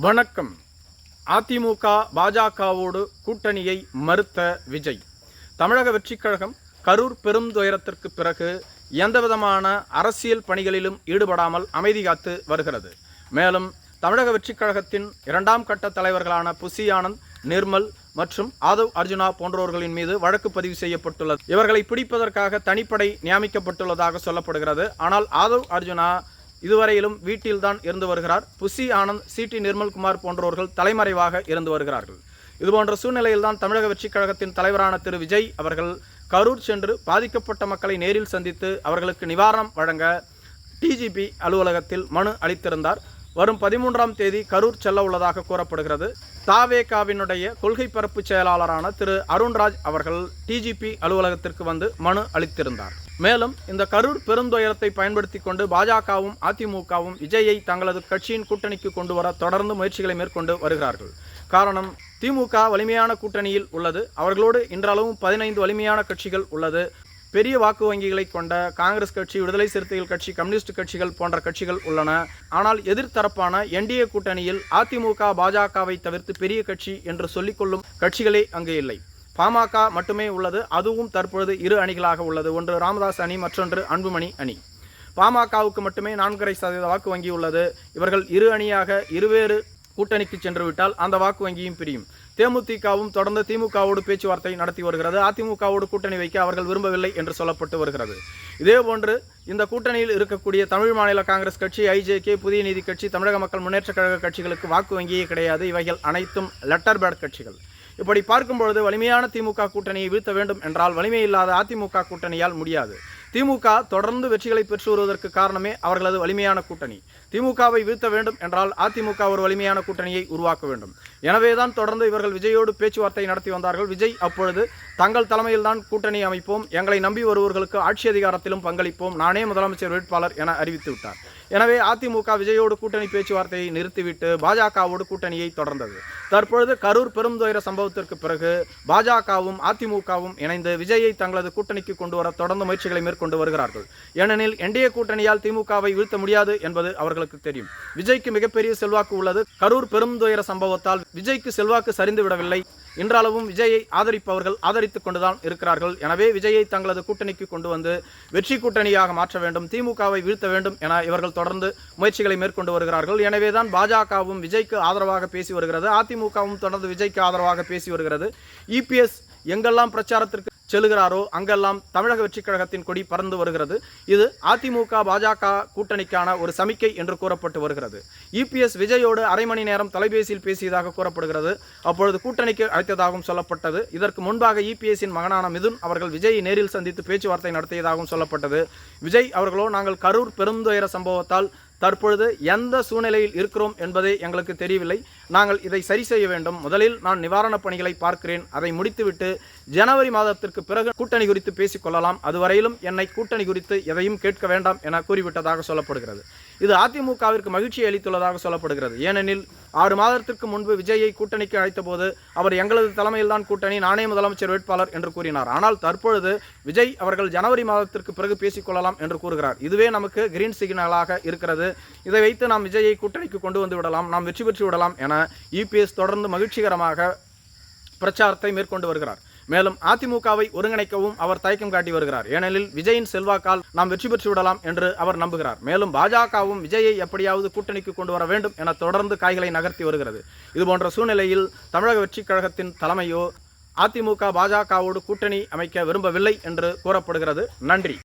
வணக்கம். அதிமுக பாஜகவோடு கூட்டணியை மறுத்த விஜய். தமிழக வெற்றிக் கழகம் கரூர் பெரும் துயரத்திற்கு பிறகு எந்தவிதமான அரசியல் பணிகளிலும் ஈடுபடாமல் அமைதி காத்து வருகிறது. மேலும் தமிழக வெற்றிக் கழகத்தின் இரண்டாம் கட்ட தலைவர்களான புசி ஆனந்த் நிர்மல் மற்றும் ஆதவ் அர்ஜுனா போன்றோர்களின் மீது வழக்கு பதிவு செய்யப்பட்டுள்ளது. இவர்களை பிடிப்பதற்காக தனிப்படை நியமிக்கப்பட்டுள்ளதாக சொல்லப்படுகிறது. ஆனால் ஆதவ் அர்ஜுனா இதுவரையிலும் வீட்டில்தான் இருந்து வருகிறார். புசி ஆனந்த் சிடி நிர்மல்குமார் போன்றவர்கள் தலைமறைவாக இருந்து வருகிறார்கள். இதுபோன்ற சூழ்நிலையில்தான் தமிழக வெற்றிக் கழகத்தின் தலைவரான திரு. விஜய் அவர்கள் கரூர் சென்று பாதிக்கப்பட்ட மக்களை நேரில் சந்தித்து அவர்களுக்கு நிவாரணம் வழங்க டிஜிபி அலுவலகத்தில் மனு அளித்திருந்தார். வரும் பதிமூன்றாம் தேதி கரூர் செல்ல உள்ளதாக கூறப்படுகிறது. தாவேகாவினுடைய கொள்கை பரப்பு செயலாளரான திரு. அருண்ராஜ் அவர்கள் டிஜிபி அலுவலகத்திற்கு வந்து மனு அளித்திருந்தார். மேலும் இந்த கரூர் பெருந்துயரத்தை பயன்படுத்தி கொண்டு பாஜகவும் அதிமுகவும் விஜயை தங்களது கட்சியின் கூட்டணிக்கு கொண்டு வர தொடர்ந்து முயற்சிகளை மேற்கொண்டு வருகிறார்கள். காரணம் திமுக வலிமையான கூட்டணியில் உள்ளது. அவர்களோடு இன்றளவும் பதினைந்து வலிமையான கட்சிகள் உள்ளது. பெரிய வாக்கு வங்கிகளை கொண்ட காங்கிரஸ் கட்சி விடுதலை சிறுத்தைகள் கட்சி கம்யூனிஸ்ட் கட்சிகள் போன்ற கட்சிகள் உள்ளன. ஆனால் எதிர்த்தரப்பான என்டிஏ கூட்டணியில் அதிமுக பாஜகவை தவிர்த்து பெரிய கட்சி என்று சொல்லிக்கொள்ளும் கட்சிகளே அங்கு இல்லை. பாமக மட்டுமே உள்ளது. அதுவும் தற்பொழுது இரு அணிகளாக உள்ளது. ஒன்று ராமதாஸ் அணி மற்றொன்று அன்புமணி அணி. பாமகவுக்கு மட்டுமே நான்கரை சதவீத வாக்கு வங்கி உள்ளது. இவர்கள் இரு அணியாக இருவேறு கூட்டணிக்கு சென்று விட்டால் அந்த வாக்கு வங்கியும் பிரியும். தேமுதிகவும் தொடர்ந்து திமுகவோடு பேச்சுவார்த்தை நடத்தி வருகிறது. அதிமுகவோடு கூட்டணி வைக்க அவர்கள் விரும்பவில்லை என்று சொல்லப்பட்டு வருகிறது. இதேபோன்று இந்த கூட்டணியில் இருக்கக்கூடிய தமிழ் மாநில காங்கிரஸ் கட்சி ஐஜேகே புதிய நீதி கட்சி தமிழக மக்கள் முன்னேற்ற கழக கட்சிகளுக்கு வாக்கு வங்கியே கிடையாது. இவைகள் அனைத்தும் லெட்டர் பேட் கட்சிகள். இப்படி பார்க்கும்பொழுது வலிமையான திமுக கூட்டணியை வீழ்த்த வேண்டும் என்றால் வலிமை இல்லாத அதிமுக கூட்டணியால் முடியாது. திமுக தொடர்ந்து வெற்றிகளை பெற்று வருவதற்கு காரணமே அவர்களது வலிமையான கூட்டணி. திமுகவை வீழ்த்த வேண்டும் என்றால் அதிமுக ஒரு வலிமையான கூட்டணியை உருவாக்க வேண்டும். எனவேதான் தொடர்ந்து இவர்கள் விஜயோடு பேச்சுவார்த்தை நடத்தி வந்தார்கள். விஜய் அப்பொழுது தங்கள் தலைமையில்தான் கூட்டணி அமைப்போம். எங்களை நம்பி வருவர்களுக்கு ஆட்சி அதிகாரத்திலும் பங்களிப்போம். நானே முதலமைச்சர் வேட்பாளர் என அறிவித்து விட்டார். எனவே அதிமுக விஜயோடு கூட்டணி பேச்சுவார்த்தையை நிறுத்திவிட்டு பாஜகவோடு கூட்டணியை தொடர்ந்தது. தற்பொழுது கரூர் பெருந்துயர சம்பவத்திற்கு பிறகு பாஜகவும் அதிமுகவும் இணைந்து விஜயை தங்களது கூட்டணிக்கு கொண்டு வர தொடர்ந்து முயற்சிகளை மேற்கொண்டு வருகிறார்கள். ஏனெனில் என்டிஏ கூட்டணியால் திமுகவை வீழ்த்த முடியாது என்பது அவர்களுக்கு தெரியும். விஜய்க்கு மிகப்பெரிய செல்வாக்கு உள்ளது. கரூர் பெருந்துயர சம்பவத்தால் விஜய்க்கு செல்வாக்கு சரிந்து விடவில்லை இன்றளவும் விஜயை ஆதரிப்பவர்கள் ஆதரித்துக் கொண்டுதான் இருக்கிறார்கள். எனவே விஜயை தங்களது கூட்டணிக்கு கொண்டு வந்து வெற்றி கூட்டணியாக மாற்ற வேண்டும் திமுகவை வீழ்த்த வேண்டும் என இவர்கள் தொடர்ந்து முயற்சிகளை மேற்கொண்டு வருகிறார்கள். எனவேதான் பாஜகவும் விஜய்க்கு ஆதரவாக பேசி வருகிறது. அதிமுகவும் தொடர்ந்து விஜய்க்கு ஆதரவாக பேசி வருகிறது. இபிஎஸ் எங்கெல்லாம் பிரச்சாரத்திற்கு செல்கிறாரோ அங்கெல்லாம் தமிழக வெற்றிக் கழகத்தின் கொடி பறந்து வருகிறது. இது அதிமுக பாஜக கூட்டணிக்கான ஒரு சமிக்கை என்று கூறப்பட்டு வருகிறது. இபிஎஸ் விஜயோடு அரை மணி நேரம் தொலைபேசியில் பேசியதாக கூறப்படுகிறது. அப்பொழுது கூட்டணிக்கு அழைத்ததாகவும் சொல்லப்பட்டது. இதற்கு முன்பாக இபிஎஸ்ஸின் மகனான மிதுன் அவர்கள் விஜயை நேரில் சந்தித்து பேச்சுவார்த்தை நடத்தியதாகவும் சொல்லப்பட்டது. விஜய் அவர்களோ நாங்கள் கரூர் பெருந்துயர சம்பவத்தால் தற்பொழுது எந்த சூழ்நிலையில் இருக்கிறோம் என்பதே எங்களுக்கு தெரியவில்லை. நாங்கள் இதை சரி செய்ய வேண்டும். முதலில் நான் நிவாரணப் பணிகளை பார்க்கிறேன். அதை முடித்துவிட்டு ஜனவரி மாதத்திற்கு பிறகு கூட்டணி குறித்து பேசிக் கொள்ளலாம் அதுவரையிலும் என்னை கூட்டணி குறித்து எதையும் கேட்க வேண்டாம் என கூறிவிட்டதாக சொல்லப்படுகிறது. இது அதிமுகவிற்கு மகிழ்ச்சி அளித்துள்ளதாக சொல்லப்படுகிறது. ஏனெனில் ஆறு மாதத்திற்கு முன்பு விஜயை கூட்டணிக்கு அழைத்தபோது அவர் எங்களது தலைமையில்தான் கூட்டணி நானே முதலமைச்சர் வேட்பாளர் என்று கூறினார். ஆனால் தற்பொழுது விஜய் அவர்கள் ஜனவரி மாதத்திற்கு பிறகு பேசிக்கொள்ளலாம் என்று கூறுகிறார். இதுவே நமக்கு கிரீன் சிக்னலாக இருக்கிறது. இதை வைத்து நாம் விஜயை கூட்டணிக்கு கொண்டு வந்து விடலாம் நாம் வெற்றி பெற்று விடலாம் என இபிஎஸ் தொடர்ந்து மகிழ்ச்சிகரமாக பிரச்சாரத்தை மேற்கொண்டு வருகிறார். மேலும் அதிமுகவை ஒருங்கிணைக்கவும் அவர் தயக்கம் காட்டி வருகிறார். ஏனெனில் விஜயின் செல்வாக்கால் நாம் வெற்றி பெற்று விடலாம் என்று அவர் நம்புகிறார். மேலும் பாஜகவும் விஜயை எப்படியாவது கூட்டணிக்கு கொண்டு வர வேண்டும் என தொடர்ந்து காய்களை நகர்த்தி வருகிறது. இதுபோன்ற சூழ்நிலையில் தமிழக வெற்றிக் கழகத்தின் தலைமையோ அதிமுக பாஜகவோடு கூட்டணி அமைக்க விரும்பவில்லை என்று கூறப்படுகிறது. நன்றி.